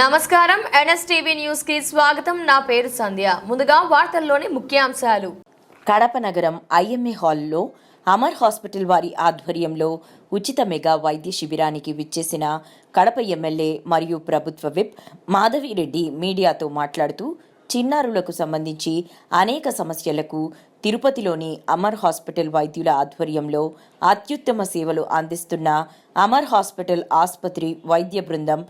నమస్కారం. ఎన్ఎస్టీవీ న్యూస్కి స్వాగతం. నా పేరు సంధ్య. ముందుగా వార్తల్లోని ముఖ్యాంశాలు. కడప నగరం ఐఎంఏ హాల్లో అమర్ హాస్పిటల్ వారి ఆధ్వర్యంలో ఉచిత మెగా వైద్య శిబిరానికి విచ్చేసిన కడప ఎమ్మెల్యే మరియు ప్రభుత్వ విప్ మాధవిరెడ్డి మీడియాతో మాట్లాడుతూ చిన్నారులకు సంబంధించి అనేక సమస్యలకు తిరుపతిలోని అమర్ హాస్పిటల్ వైద్యుల ఆధ్వర్యంలో అత్యుత్తమ సేవలు అందిస్తున్న అమర్ హాస్పిటల్ ఆసుపత్రి వైద్య బృందం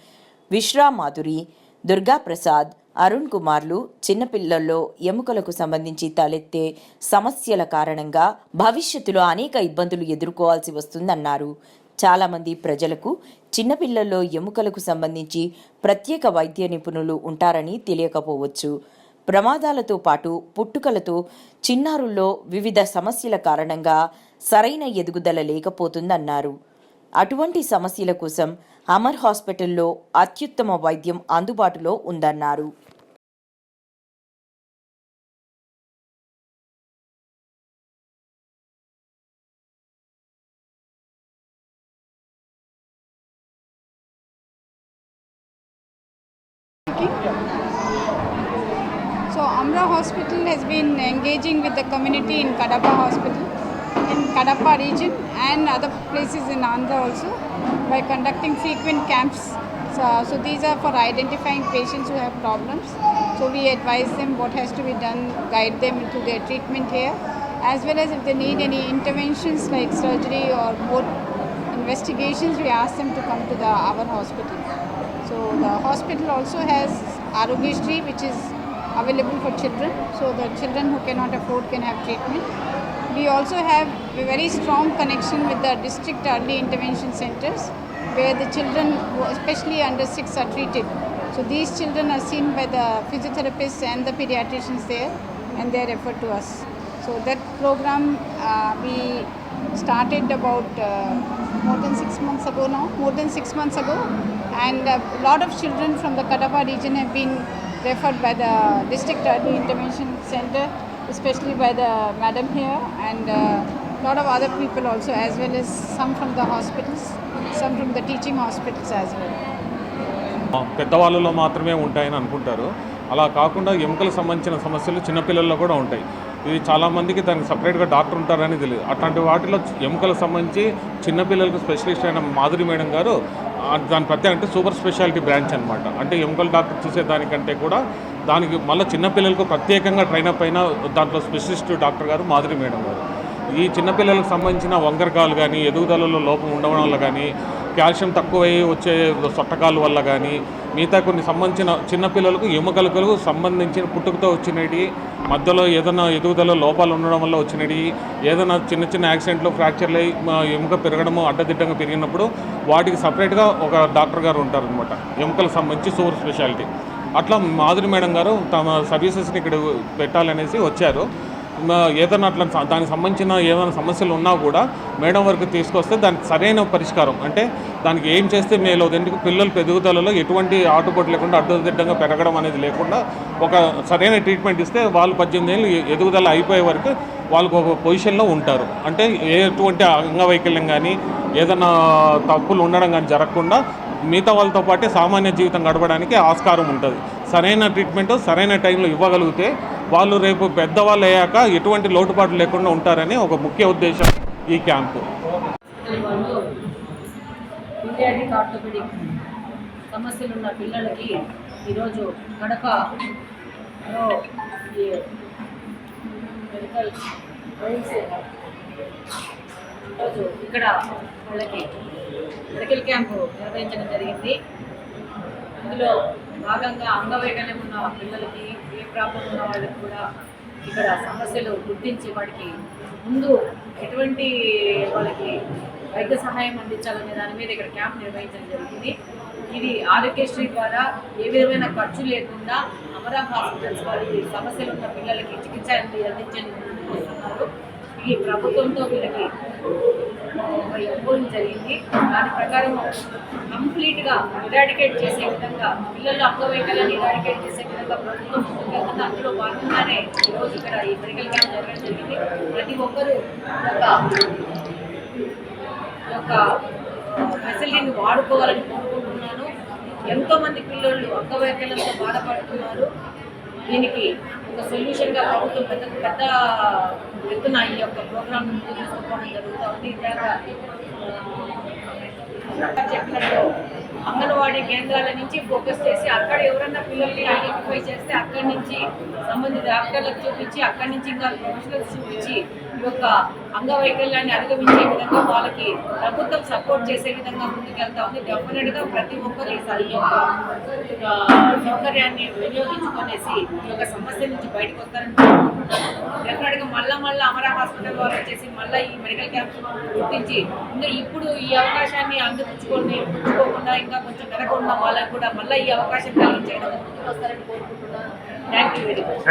విశ్రా మాధురి దుర్గా ప్రసాద్ అరుణ్ కుమార్లు చిన్నపిల్లల్లో ఎముకలకు సంబంధించి తలెత్తే సమస్యల కారణంగా భవిష్యత్తులో అనేక ఇబ్బందులు ఎదుర్కోవాల్సి వస్తుందన్నారు. చాలామంది ప్రజలకు చిన్నపిల్లల్లో ఎముకలకు సంబంధించి ప్రత్యేక వైద్య నిపుణులు ఉంటారని తెలియకపోవచ్చు. ప్రమాదాలతో పాటు పుట్టుకలతో చిన్నారుల్లో వివిధ సమస్యల కారణంగా సరైన ఎదుగుదల లేకపోతుందన్నారు. అటువంటి సమస్యల కోసం అమర్ హాస్పిటల్లో అత్యుత్తమ వైద్యం అందుబాటులో ఉందన్నారు So Amra Hospital has been engaging with the community in Kadapa Hospital, in Kadapa region and other places in Andhra also by conducting frequent camps. So, so these are for identifying patients who have problems. So we advise them what has to be done, guide them into their treatment here, as well as if they need any interventions like surgery or more investigations, we ask them to come to the our hospital. So the hospital also has Arogyasri, which is available for children. So the children who cannot afford can have treatment. We also have a very strong connection with the district early intervention centers, where the children, especially under six, are treated. So these children are seen by the physiotherapists and the pediatricians there, and they are referred to us. So that program uh, we started about uh, more than six months ago now, more than six months ago, and a lot of children from the Kadapa region have been referred by the district early intervention center, especially by the madam here, and a lot of other people also, as well as some from the hospitals, some from the teaching hospitals as well. పెద్దవాళ్ళలో మాత్రమే ఉంటాయని అనుకుంటారు అలా కాకుండా ఎముకలకు సంబంధించిన సమస్యలు చిన్నపిల్లల్లో కూడా ఉంటాయి ఇది చాలామందికి దానికి సపరేట్గా డాక్టర్ ఉంటారని తెలియదు. అట్లాంటి వాటిలో ఎముకలకు సంబంధించి చిన్నపిల్లలకు స్పెషలిస్ట్ అయిన మాధురి మేడం గారు దాని ప్రత్యేక అంటే సూపర్ స్పెషాలిటీ బ్రాంచ్ అనమాట అంటే ఎముకల డాక్టర్ చూసేదానికంటే కూడా దానికి మళ్ళీ చిన్నపిల్లలకు ప్రత్యేకంగా ట్రైనప్ అయిన దాంట్లో స్పెషలిస్ట్ డాక్టర్ గారు మాధురి మేడం గారు. ఈ చిన్నపిల్లలకు సంబంధించిన వంకరకాలు కానీ ఎదుగుదలలో లోపం ఉండడం వల్ల కానీ కాల్షియం తక్కువై వచ్చే సొట్టకాలు వల్ల కానీ మిగతా కొన్ని సంబంధించిన చిన్నపిల్లలకు ఎముకలకు సంబంధించిన పుట్టుకతో వచ్చినవి మధ్యలో ఏదైనా ఎదుగుదల లోపాలు ఉండడం వల్ల వచ్చినవి ఏదైనా చిన్న చిన్న యాక్సిడెంట్లో ఫ్రాక్చర్లు అయ్యి ఎముక పెరగడము అడ్డదిడ్డంగా పెరిగినప్పుడు వాటికి సపరేట్గా ఒక డాక్టర్ గారు ఉంటారనమాట ఎముకలకు సంబంధించి సూపర్ స్పెషాలిటీ. అట్లా మాధురి మేడం గారు తమ సర్వీసెస్ని ఇక్కడ పెట్టాలనేసి వచ్చారు. ఏదైనా అట్లా దానికి సంబంధించిన ఏమైనా సమస్యలు ఉన్నా కూడా మేడం వరకు తీసుకొస్తే దానికి సరైన పరిష్కారం. అంటే దానికి ఏం చేస్తే మేలు ఎందుకు పిల్లల పెరుగుదలలో ఎటువంటి ఆటుపోటు లేకుండా అడ్డదిడ్డంగా పెరగడం అనేది లేకుండా ఒక సరైన ట్రీట్మెంట్ ఇస్తే వాళ్ళు పద్దెనిమిది ఏళ్ళు ఎదుగుదల అయిపోయే వరకు వాళ్ళకు ఒక పొజిషన్లో ఉంటారు. అంటే ఎటువంటి అంగవైకల్యం కానీ ఏదైనా తప్పులు ఉండడం కానీ జరగకుండా మిగతా వాళ్ళతో పాటే సామాన్య జీవితం గడపడానికి ఆస్కారం ఉంటుంది. సరైన ట్రీట్మెంట్ సరైన టైంలో ఇవ్వగలిగితే వాళ్ళు రేపు పెద్దవాళ్ళు అయ్యాక ఎటువంటి లోటుపాట్లు లేకుండా ఉంటారని ఒక ముఖ్య ఉద్దేశం ఈ క్యాంపు. సమస్యలు ఉన్న పిల్లలకి ఈరోజు కడపలో మెడికల్ ఈరోజు ఇక్కడ వాళ్ళకి మెడికల్ క్యాంపు నిర్వహించడం జరిగింది. ఇందులో భాగంగా అంగవైకల్యం ఉన్న పిల్లలకి ప్రాబ్లం ఉన్న వాళ్ళకి కూడా ఇక్కడ సమస్యలు గుర్తించి వాడికి ముందు ఎటువంటి వాళ్ళకి వైద్య సహాయం అందించాలనే దాని మీద ఇక్కడ క్యాంప్ నిర్వహించడం జరిగింది. ఇది ఆరోగ్యశ్రీ ద్వారా ఏ విధమైన ఖర్చు లేకుండా అమరా హాస్పిటల్స్ వారికి సమస్యలు ఉన్న పిల్లలకి చికిత్స అంది ఈ ప్రభుత్వంతో వీళ్ళకి ఒప్పందం జరిగింది. దాని ప్రకారం కంప్లీట్గా ఇరాడికేట్ చేసే విధంగా పిల్లలు అంగవైకల్యాన్ని ఇరాడికేట్ చేసే విధంగా ప్రభుత్వం ముందుకెళ్తుంది అందులో భాగంగానే ఈరోజు ఇక్కడ ఈ మెడికల్ క్యాంప్ జరగడం జరిగింది ప్రతి ఒక్కరూ ఒక యొక్క ఫెసిలిటీని వాడుకోవాలని కోరుకుంటున్నాను. ఎంతో మంది పిల్లలు అంగవైకల్యంతో బాధపడుతున్నారు. దీనికి ఒక సొల్యూషన్గా ప్రభుత్వం పెద్ద పెద్ద ఎత్తున ఈ యొక్క ప్రోగ్రామ్ తీసుకోవడం జరుగుతుంది ఇందాక చెప్పినట్టు అంగన్వాడీ కేంద్రాల నుంచి ఫోకస్ చేసి అక్కడ ఎవరన్నా పిల్లల్ని ఐడెంటిఫై చేస్తే అక్కడి నుంచి సంబంధిత డాక్టర్లకు చూపించి అక్కడి నుంచి ఇంకా ప్రొఫెషనల్స్ చూపించి ఈ యొక్క అంగవైకల్యాన్ని అధిగమించే విధంగా వాళ్ళకి ప్రభుత్వం సపోర్ట్ చేసే విధంగా ముందుకెళ్తా ఉంది. డెఫినెట్గా ప్రతి ఒక్కరు ఈ సౌకర్యాన్ని వినియోగించుకునేసి ఈ యొక్క సమస్య నుంచి బయటకు వస్తారని డెఫినెట్గా మళ్ళా మళ్ళీ అమరా హాస్పిటల్ వాళ్ళు వచ్చేసి మళ్ళీ ఈ మెడికల్ క్యాంప్ గుర్తించి ఇంకా ఇప్పుడు ఈ అవకాశాన్ని అందిపుచ్చుకొని పుచ్చుకోకుండా ఇంకా కొంచెం వెనక ఉన్న వాళ్ళకి కూడా మళ్ళీ ఈ అవకాశం కలిగించే విధంగా ముందుకు వస్తారని కోరుకుంటున్నాను. Thank you very much